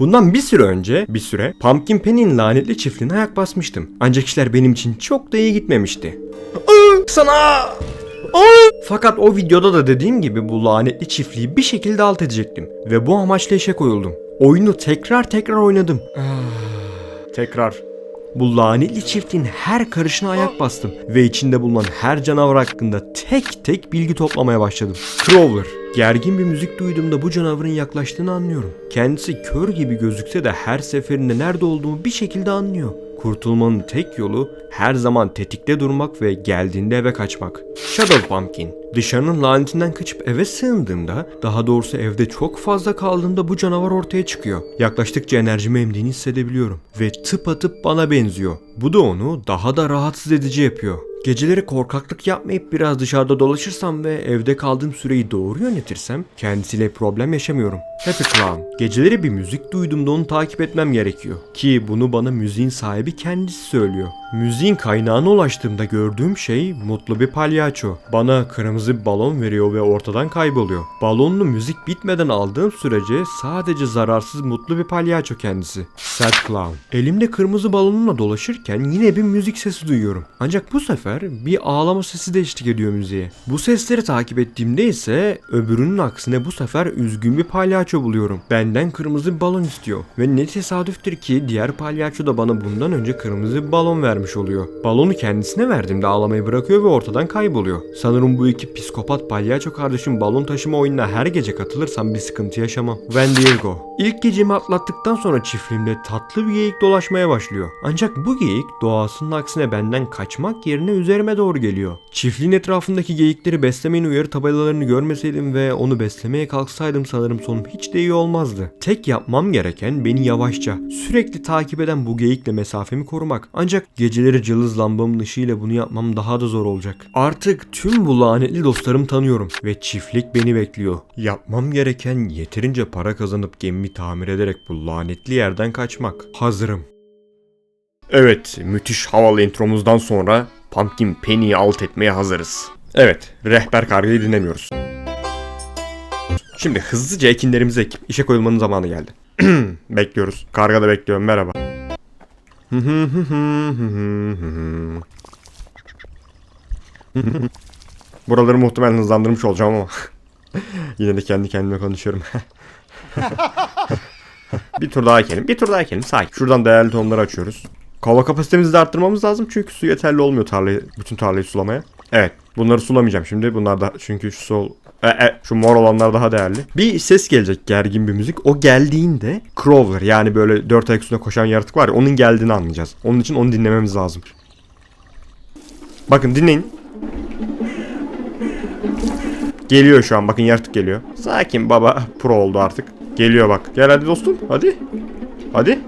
Bundan bir süre önce, bir süre Pumpkin Penny'in lanetli çiftliğine ayak basmıştım. Ancak işler benim için çok da iyi gitmemişti. Sana! Fakat o videoda da dediğim gibi bu lanetli çiftliği bir şekilde alt edecektim. Ve bu amaçla işe koyuldum. Oyunu tekrar tekrar oynadım. tekrar. Bu lanetli çiftliğin her karışına ayak bastım ve içinde bulunan her canavar hakkında tek tek bilgi toplamaya başladım. Crowler. Gergin bir müzik duyduğumda bu canavarın yaklaştığını anlıyorum. Kendisi kör gibi gözükse de her seferinde nerede olduğumu bir şekilde anlıyor. Kurtulmanın tek yolu her zaman tetikte durmak ve geldiğinde eve kaçmak. Shadow Pumpkin. Dışarının lanetinden kaçıp eve sığındığımda, daha doğrusu evde çok fazla kaldığımda bu canavar ortaya çıkıyor. Yaklaştıkça enerjimi emdiğini hissedebiliyorum. Ve tıpatıp bana benziyor. Bu da onu daha da rahatsız edici yapıyor. Geceleri korkaklık yapmayıp biraz dışarıda dolaşırsam ve evde kaldığım süreyi doğru yönetirsem kendisiyle problem yaşamıyorum. Happy Clown. Geceleri bir müzik duyduğumda onu takip etmem gerekiyor. Ki bunu bana müziğin sahibi kendisi söylüyor. Müziğin kaynağına ulaştığımda gördüğüm şey mutlu bir palyaço. Bana kırmızı bir balon veriyor ve ortadan kayboluyor. Balonlu müzik bitmeden aldığım sürece sadece zararsız mutlu bir palyaço kendisi. Sad Clown. Elimde kırmızı balonumla dolaşırken yine bir müzik sesi duyuyorum. Ancak bu sefer bir ağlama sesi de eşlik ediyor müziğe. Bu sesleri takip ettiğimde ise öbürünün aksine bu sefer üzgün bir palyaço buluyorum. Benden kırmızı bir balon istiyor. Ve ne tesadüftür ki diğer palyaço da bana bundan önce kırmızı bir balon vermiş oluyor. Balonu kendisine verdiğimde ağlamayı bırakıyor ve ortadan kayboluyor. Sanırım bu iki psikopat palyaço kardeşim balon taşıma oyununa her gece katılırsam bir sıkıntı yaşamam. Van Diego. İlk gecemi atlattıktan sonra çiftliğimde tatlı bir geyik dolaşmaya başlıyor. Ancak bu geyik doğasının aksine benden kaçmak yerine üzerime doğru geliyor. Çiftliğin etrafındaki geyikleri beslemeyin uyarı tabelalarını görmeseydim ve onu beslemeye kalksaydım sanırım sonum hiç de iyi olmazdı. Tek yapmam gereken beni yavaşça, sürekli takip eden bu geyikle mesafemi korumak. Ancak geceleri cılız lambamın ışığıyla bunu yapmam daha da zor olacak. Artık tüm bu lanetli dostlarımı tanıyorum ve çiftlik beni bekliyor. Yapmam gereken yeterince para kazanıp gemimi tamir ederek bu lanetli yerden kaçmak. Hazırım. Evet, müthiş havalı intromuzdan sonra Pumpkin Penny'yi alt etmeye hazırız. Evet, rehber kargayı dinlemiyoruz. Şimdi hızlıca ekinlerimizi ekip işe koyulmanın zamanı geldi. Bekliyoruz. Karga da bekliyorum. Merhaba. Buraları muhtemelen hızlandırmış olacağım ama yine de kendi kendime konuşuyorum. bir tur daha ekelim. Bir tur daha ekelim. Sakin. Şuradan değerli tohumları açıyoruz. Kova kapasitemizi de arttırmamız lazım çünkü su yeterli olmuyor tarlayı, bütün tarlayı sulamaya. Evet. Bunları sulamayacağım şimdi. Bunlar da çünkü şu sol e, e, şu mor olanlar daha değerli. Bir ses gelecek gergin bir müzik. O geldiğinde Crawler yani böyle dört ayak üstünde koşan yaratık var ya onun geldiğini anlayacağız. Onun için onu dinlememiz lazım. Bakın dinleyin. Geliyor şu an bakın yaratık geliyor. Sakin baba pro oldu artık. Geliyor bak. Gel hadi dostum hadi. Hadi.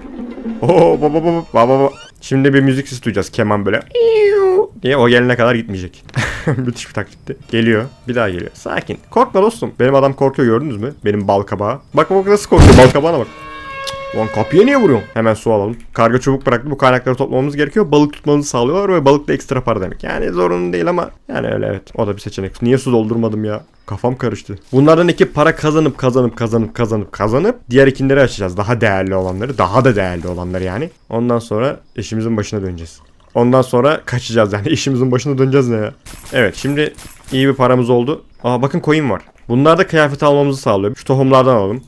Oo baba baba baba baba. Şimdi bir müzik sesi duyacağız keman böyle. diye o gelene kadar gitmeyecek. Müthiş bir taklitti. Geliyor. Bir daha geliyor. Sakin. Korkma dostum. Benim adam korkuyor gördünüz mü? Benim bal kabağı. Bak bak nasıl korkuyor. Bal kabağına bak. Ulan kapıya niye vuruyorsun? Hemen su alalım. Karga çubuk bıraktı. Bu kaynakları toplamamız gerekiyor. Balık tutmamızı sağlıyorlar ve balık da ekstra para demek. Yani zorunlu değil ama yani öyle evet. O da bir seçenek. Niye su doldurmadım ya? Kafam karıştı. Bunlardan iki para kazanıp kazanıp kazanıp kazanıp kazanıp diğer ekinleri açacağız. Daha değerli olanları. Daha da değerli olanları yani. Ondan sonra işimizin başına döneceğiz. Ondan sonra kaçacağız yani işimizin başına döneceğiz ne ya. Evet şimdi iyi bir paramız oldu. Aa bakın coin var. Bunlar da kıyafet almamızı sağlıyor. Şu tohumlardan alalım.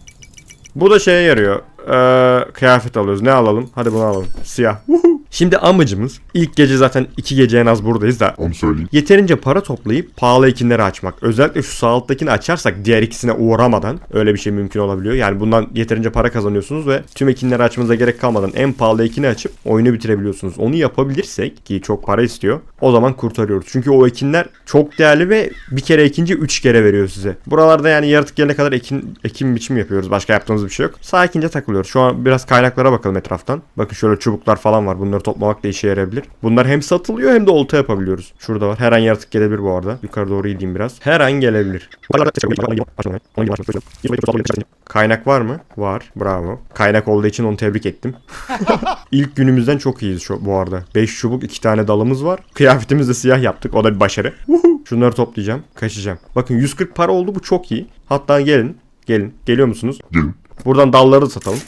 Bu da şeye yarıyor. Ee, kıyafet alıyoruz. Ne alalım? Hadi bunu alalım. Siyah. Woohoo. Şimdi amacımız ilk gece zaten iki gece en az buradayız da Onu söyleyeyim. Yeterince para toplayıp pahalı ekinleri açmak. Özellikle şu sağ alttakini açarsak diğer ikisine uğramadan öyle bir şey mümkün olabiliyor. Yani bundan yeterince para kazanıyorsunuz ve tüm ekinleri açmanıza gerek kalmadan en pahalı ekini açıp oyunu bitirebiliyorsunuz. Onu yapabilirsek ki çok para istiyor o zaman kurtarıyoruz. Çünkü o ekinler çok değerli ve bir kere ekince 3 kere veriyor size. Buralarda yani yaratık gelene kadar ekin, ekim biçimi yapıyoruz. Başka yaptığımız bir şey yok. Sakince takılıyoruz. Şu an biraz kaynaklara bakalım etraftan. Bakın şöyle çubuklar falan var. Bunları toplamak da işe yarayabilir. Bunlar hem satılıyor hem de olta yapabiliyoruz. Şurada var. Her an yaratık gelebilir bu arada. Yukarı doğru gideyim biraz. Her an gelebilir. Kaynak var mı? Var. Bravo. Kaynak olduğu için onu tebrik ettim. İlk günümüzden çok iyiyiz şu, bu arada. 5 çubuk 2 tane dalımız var. Kıyafetimizi de siyah yaptık. O da bir başarı. Şunları toplayacağım. Kaçacağım. Bakın 140 para oldu bu çok iyi. Hatta gelin. Gelin. Geliyor musunuz? Gelin. Buradan dalları da satalım.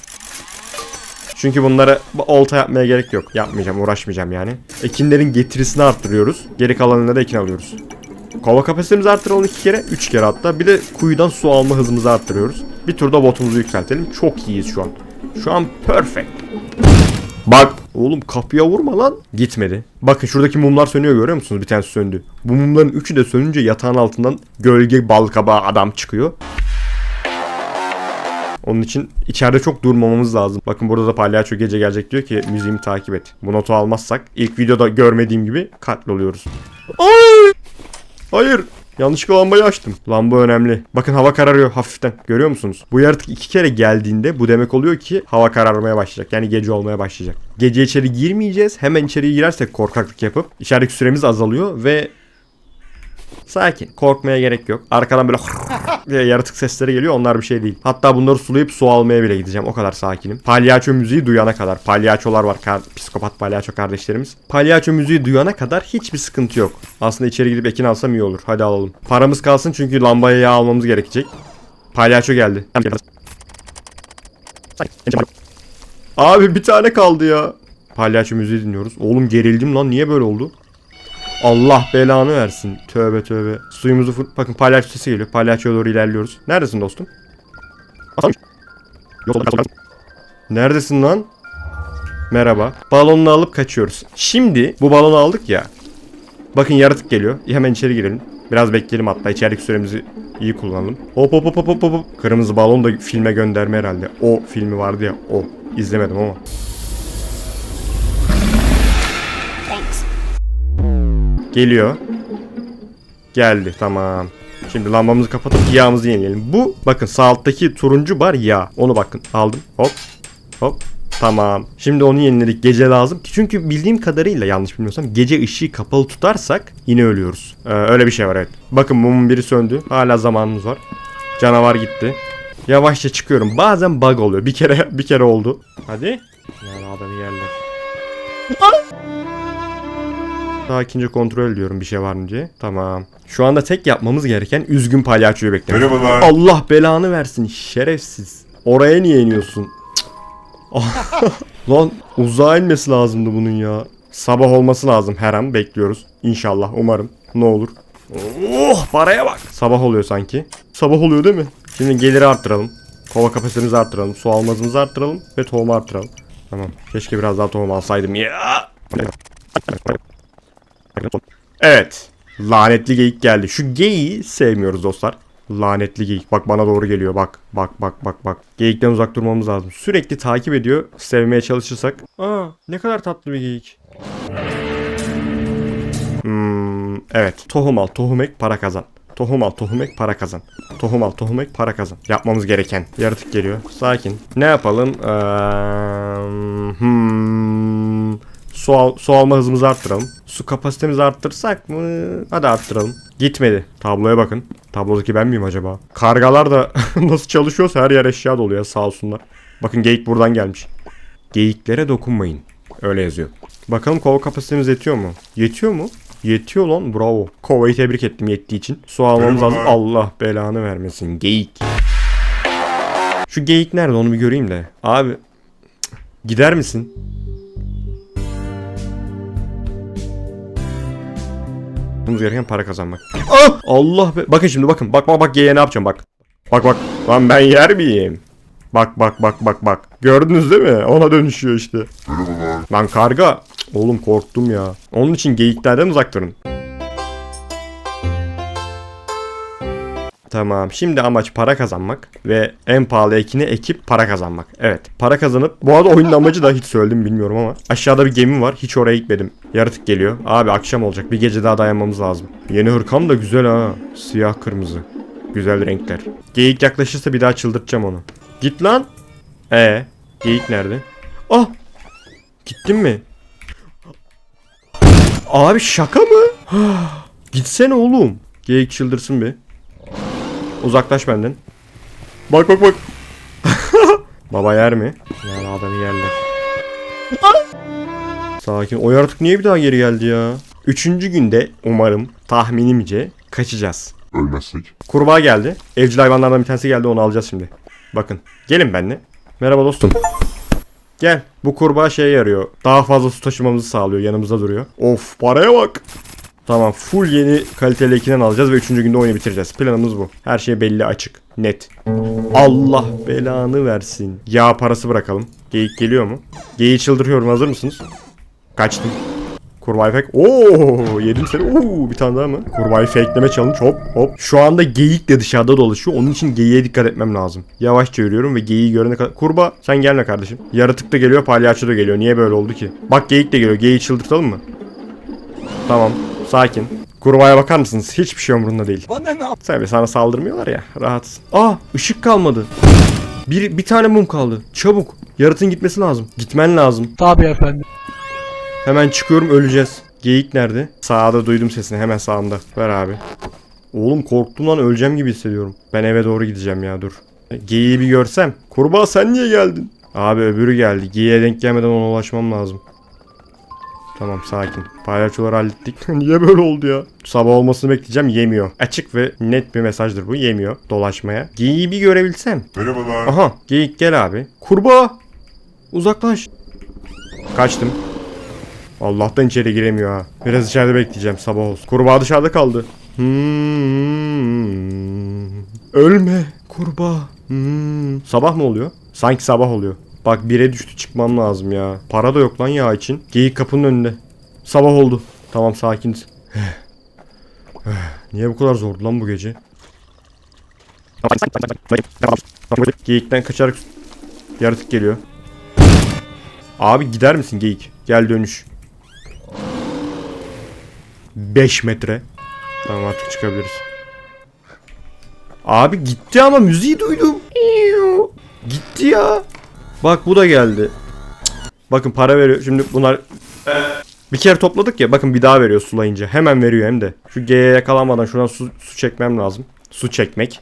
Çünkü bunları olta yapmaya gerek yok. Yapmayacağım, uğraşmayacağım yani. Ekinlerin getirisini arttırıyoruz. Geri kalanını da ekin alıyoruz. Kova kapasitemizi arttıralım iki kere. Üç kere hatta. Bir de kuyudan su alma hızımızı arttırıyoruz. Bir turda botumuzu yükseltelim. Çok iyiyiz şu an. Şu an perfect. Bak. Oğlum kapıya vurma lan. Gitmedi. Bakın şuradaki mumlar sönüyor görüyor musunuz? Bir tanesi söndü. Bu mumların üçü de sönünce yatağın altından gölge bal kabağı adam çıkıyor. Onun için içeride çok durmamamız lazım. Bakın burada da palyaço gece gelecek diyor ki müziğimi takip et. Bu notu almazsak ilk videoda görmediğim gibi katloluyoruz. Ay! Hayır. Yanlışlıkla lambayı açtım. Lamba önemli. Bakın hava kararıyor hafiften. Görüyor musunuz? Bu yaratık iki kere geldiğinde bu demek oluyor ki hava kararmaya başlayacak. Yani gece olmaya başlayacak. Gece içeri girmeyeceğiz. Hemen içeriye girersek korkaklık yapıp içerideki süremiz azalıyor ve Sakin. Korkmaya gerek yok. Arkadan böyle diye yaratık sesleri geliyor. Onlar bir şey değil. Hatta bunları sulayıp su almaya bile gideceğim. O kadar sakinim. Palyaço müziği duyana kadar. Palyaçolar var. Kar- psikopat palyaço kardeşlerimiz. Palyaço müziği duyana kadar hiçbir sıkıntı yok. Aslında içeri gidip ekin alsam iyi olur. Hadi alalım. Paramız kalsın çünkü lambaya yağ almamız gerekecek. Palyaço geldi. Abi bir tane kaldı ya. Palyaço müziği dinliyoruz. Oğlum gerildim lan. Niye böyle oldu? Allah belanı versin. Tövbe tövbe. Suyumuzu full... Bakın palyaço sesi geliyor. Palyaçoya doğru ilerliyoruz. Neredesin dostum? Neredesin lan? Merhaba. Balonunu alıp kaçıyoruz. Şimdi bu balonu aldık ya. Bakın yaratık geliyor. Hemen içeri girelim. Biraz bekleyelim hatta içerideki süremizi iyi kullanalım. Hop hop hop hop hop hop. Kırmızı balon da filme gönderme herhalde. O filmi vardı ya o. İzlemedim ama. Geliyor. Geldi tamam. Şimdi lambamızı kapatıp yağımızı yenileyelim. Bu bakın sağ alttaki turuncu bar yağ. Onu bakın aldım. Hop. Hop. Tamam. Şimdi onu yeniledik. Gece lazım. Çünkü bildiğim kadarıyla yanlış bilmiyorsam gece ışığı kapalı tutarsak yine ölüyoruz. Ee, öyle bir şey var evet. Bakın mumun biri söndü. Hala zamanımız var. Canavar gitti. Yavaşça çıkıyorum. Bazen bug oluyor. Bir kere bir kere oldu. Hadi. Yani adamı yerler. Sakince kontrol ediyorum bir şey var mı diye. Tamam. Şu anda tek yapmamız gereken üzgün palyaçoyu beklemek. Merhabalar. Allah belanı versin şerefsiz. Oraya niye iniyorsun? Lan uzağa inmesi lazımdı bunun ya. Sabah olması lazım her an bekliyoruz. İnşallah umarım. Ne olur. Oh paraya bak. Sabah oluyor sanki. Sabah oluyor değil mi? Şimdi geliri arttıralım. Kova kapasitemizi arttıralım. Su almazımızı arttıralım. Ve tohumu arttıralım. Tamam. Keşke biraz daha tohum alsaydım ya. Evet. Lanetli geyik geldi. Şu geyiği sevmiyoruz dostlar. Lanetli geyik. Bak bana doğru geliyor. Bak. Bak bak bak bak. Geyikten uzak durmamız lazım. Sürekli takip ediyor. Sevmeye çalışırsak. Aa ne kadar tatlı bir geyik. Hmm, evet. Tohum al. Tohum ek para kazan. Tohum al, tohum ek, para kazan. Tohum al, tohum ek, para kazan. Yapmamız gereken. Yaratık geliyor. Sakin. Ne yapalım? Ee, hmm, su, al, su alma hızımızı arttıralım. Su kapasitemizi arttırsak mı? Hadi arttıralım. Gitmedi. Tabloya bakın. Tablodaki ben miyim acaba? Kargalar da nasıl çalışıyorsa her yer eşya dolu ya sağ olsunlar. Bakın geyik buradan gelmiş. Geyiklere dokunmayın. Öyle yazıyor. Bakalım kova kapasitemiz yetiyor mu? Yetiyor mu? Yetiyor lan bravo. Kovayı tebrik ettim yettiği için. Su almamız lazım. Allah belanı vermesin. Geyik. Şu geyik nerede onu bir göreyim de. Abi gider misin? Yapmamız gereken para kazanmak. Ah! Allah be. Bakın şimdi bakın. Bak bak bak geyiğe ne yapacağım bak. Bak bak. Lan ben yer miyim? Bak bak bak bak bak. Gördünüz değil mi? Ona dönüşüyor işte. Lan karga. Oğlum korktum ya. Onun için geyiklerden uzak durun. Tamam. Şimdi amaç para kazanmak ve en pahalı ekini ekip para kazanmak. Evet. Para kazanıp bu arada oyunun amacı da hiç söyledim bilmiyorum ama aşağıda bir gemi var. Hiç oraya gitmedim. Yaratık geliyor. Abi akşam olacak. Bir gece daha dayanmamız lazım. Yeni hırkam da güzel ha. Siyah kırmızı. Güzel renkler. Geyik yaklaşırsa bir daha çıldırtacağım onu. Git lan. E, geyik nerede? Ah! Gittin mi? Abi şaka mı? Gitsene oğlum. Geyik çıldırsın bir. Uzaklaş benden. Bak bak bak. Baba yer mi? Yani adamı yerler. Sakin. O yaratık niye bir daha geri geldi ya? Üçüncü günde umarım tahminimce kaçacağız. Ölmezsek. Kurbağa geldi. Evcil hayvanlardan bir tanesi geldi onu alacağız şimdi. Bakın. Gelin benimle. Merhaba dostum. Gel. Bu kurbağa şeye yarıyor. Daha fazla su taşımamızı sağlıyor. Yanımızda duruyor. Of paraya bak. Tamam full yeni kaliteli ekinden alacağız ve 3. günde oyunu bitireceğiz. Planımız bu. Her şey belli açık. Net. Allah belanı versin. Yağ parası bırakalım. Geyik geliyor mu? Geyiği çıldırıyorum hazır mısınız? Kaçtım. Kurbağayı fake. Oo yedim seni. Oo bir tane daha mı? Kurbağayı fakeleme challenge hop hop. Şu anda geyik de dışarıda dolaşıyor. Onun için geyiğe dikkat etmem lazım. Yavaşça yürüyorum ve geyiği görene kadar. Kurbağa sen gelme kardeşim. Yaratık da geliyor palyaço da geliyor. Niye böyle oldu ki? Bak geyik de geliyor. Geyiği çıldırtalım mı? Tamam. Sakin. Kurbağaya bakar mısınız? Hiçbir şey umurunda değil. Bana ne yap? Tabii sana saldırmıyorlar ya. Rahatsın. Aa ışık kalmadı. Bir, bir tane mum kaldı. Çabuk. Yaratığın gitmesi lazım. Gitmen lazım. Tabii efendim. Hemen çıkıyorum öleceğiz. Geyik nerede? Sağda duydum sesini hemen sağımda. Ver abi. Oğlum korktuğumdan öleceğim gibi hissediyorum. Ben eve doğru gideceğim ya dur. Geyiği bir görsem. Kurbağa sen niye geldin? Abi öbürü geldi. Geyiğe denk gelmeden ona ulaşmam lazım. Tamam sakin. Palyaçoları hallettik. niye böyle oldu ya? Sabah olmasını bekleyeceğim yemiyor. Açık ve net bir mesajdır bu. Yemiyor dolaşmaya. Geyiği bir görebilsem. Merhabalar. Aha geyik gel abi. Kurbağa. Uzaklaş. Kaçtım. Allah'tan içeri giremiyor ha. Biraz içeride bekleyeceğim sabah olsun. Kurbağa dışarıda kaldı. Hmm. Ölme kurbağa. Hmm. Sabah mı oluyor? Sanki sabah oluyor. Bak bire düştü çıkmam lazım ya. Para da yok lan ya için. Geyik kapının önünde. Sabah oldu. Tamam sakiniz. Niye bu kadar zordu lan bu gece? Geyikten kaçarak yaratık geliyor. Abi gider misin geyik? Gel dönüş. 5 metre. Tamam artık çıkabiliriz. Abi gitti ama müziği duydum. Gitti ya. Bak bu da geldi. Bakın para veriyor. Şimdi bunlar bir kere topladık ya. Bakın bir daha veriyor sulayınca. Hemen veriyor hem de. Şu G'ye yakalanmadan şuradan su, su çekmem lazım. Su çekmek.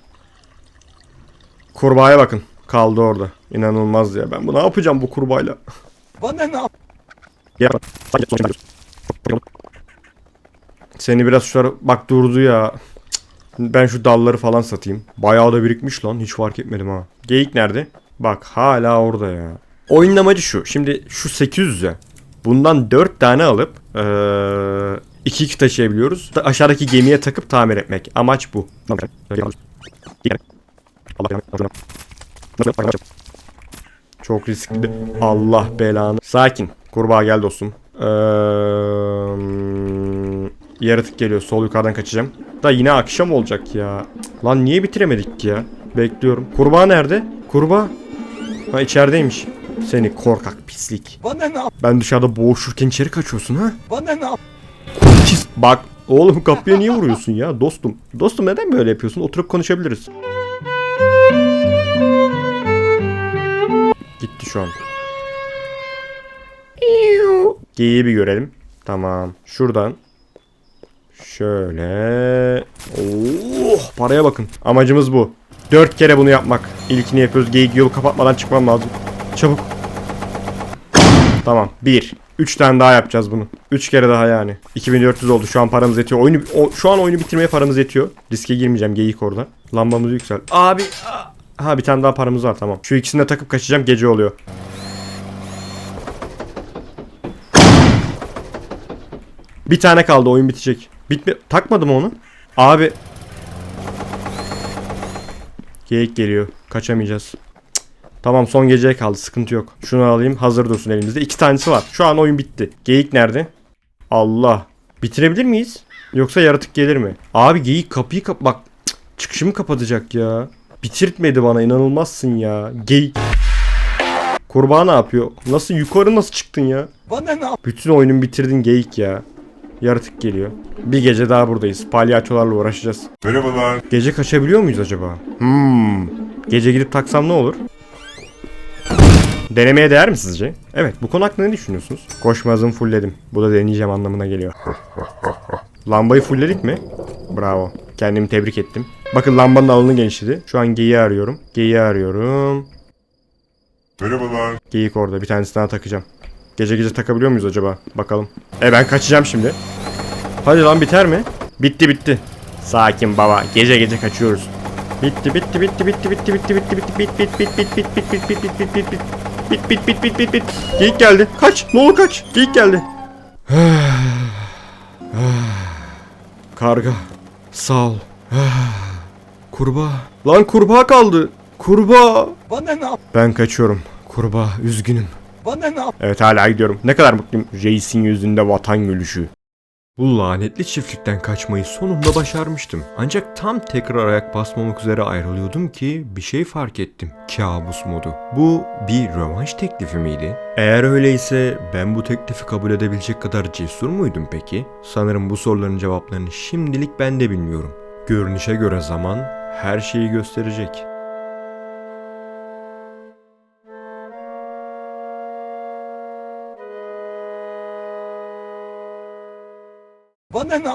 Kurbağaya bakın. Kaldı orada. İnanılmaz ya. Ben bu ne yapacağım bu kurbağayla? Bana ne yap? Ya. Seni biraz şuraya bak durdu ya. Ben şu dalları falan satayım. Bayağı da birikmiş lan. Hiç fark etmedim ha. Geyik nerede? Bak hala orada ya. Oyunun amacı şu. Şimdi şu 800 ya. Bundan 4 tane alıp eee 2 2 taşıyabiliyoruz. Da- Aşağıdaki gemiye takıp tamir etmek. Amaç bu. Çok riskli. Allah belanı. Sakin. Kurbağa gel dostum. Eee, yaratık geliyor. Sol yukarıdan kaçacağım. Da yine akşam olacak ya. Lan niye bitiremedik ki ya? Bekliyorum. Kurbağa nerede? Kurbağa. Ha içerideymiş. Seni korkak pislik. Bana ne? Ben dışarıda boğuşurken içeri kaçıyorsun ha? Bana ne yap? Çiz. Bak oğlum kapıya niye vuruyorsun ya dostum? Dostum neden böyle yapıyorsun? Oturup konuşabiliriz. Gitti şu an. Geyiği bir görelim. Tamam. Şuradan. Şöyle. Oh, paraya bakın. Amacımız bu. Dört kere bunu yapmak. İlkini yapıyoruz. Geyik yolu kapatmadan çıkmam lazım. Çabuk. Tamam. Bir. Üç tane daha yapacağız bunu. Üç kere daha yani. 2400 oldu. Şu an paramız yetiyor. Oyunu, o- şu an oyunu bitirmeye paramız yetiyor. Riske girmeyeceğim. Geyik orada. Lambamızı yüksel. Abi. Ha bir tane daha paramız var tamam. Şu ikisini de takıp kaçacağım. Gece oluyor. Bir tane kaldı. Oyun bitecek. Bitme takmadım onu. Abi. Geyik geliyor. Kaçamayacağız. Cık. Tamam son geceye kaldı. Sıkıntı yok. Şunu alayım. Hazır dursun elimizde. İki tanesi var. Şu an oyun bitti. Geyik nerede? Allah. Bitirebilir miyiz? Yoksa yaratık gelir mi? Abi geyik kapıyı kap... Bak. cık, Çıkışımı kapatacak ya. Bitirtmedi bana. inanılmazsın ya. Geyik. Kurbağa ne yapıyor? Nasıl yukarı nasıl çıktın ya? Bana ne? Bütün oyunu bitirdin geyik ya. Yaratık geliyor. Bir gece daha buradayız. Palyaçolarla uğraşacağız. Merhabalar. Gece kaçabiliyor muyuz acaba? Hmm. Gece gidip taksam ne olur? Denemeye değer mi sizce? Evet bu konu hakkında ne düşünüyorsunuz? Koşma hızımı fullledim. Bu da deneyeceğim anlamına geliyor. Lambayı fullledik mi? Bravo. Kendimi tebrik ettim. Bakın lambanın alanı genişledi. Şu an geyiği arıyorum. Geyiği arıyorum. Merhabalar. Geyik orada. Bir tanesini daha takacağım. Gece gece takabiliyor muyuz acaba? Bakalım. E ben kaçacağım şimdi. Hadi lan biter mi? Bitti bitti. Sakin baba. Gece gece kaçıyoruz. Bitti bitti bitti bitti bitti bitti bitti bitti bit bit bit bit bit bit bit bit bit bit bit bit. bit bit bit bit bit. Geyik geldi. Kaç. Ne olur kaç. Geyik geldi. Karga. Sağ ol. Kurbağa. Lan kurbağa kaldı. Kurbağa. Bana ne yap? Ben kaçıyorum. Kurbağa üzgünüm. Bana ne yap? Evet hala gidiyorum. Ne kadar mutluyum. Reis'in yüzünde vatan gülüşü. Bu lanetli çiftlikten kaçmayı sonunda başarmıştım. Ancak tam tekrar ayak basmamak üzere ayrılıyordum ki bir şey fark ettim. Kabus modu. Bu bir rövanş teklifi miydi? Eğer öyleyse ben bu teklifi kabul edebilecek kadar cesur muydum peki? Sanırım bu soruların cevaplarını şimdilik ben de bilmiyorum. Görünüşe göre zaman her şeyi gösterecek. What an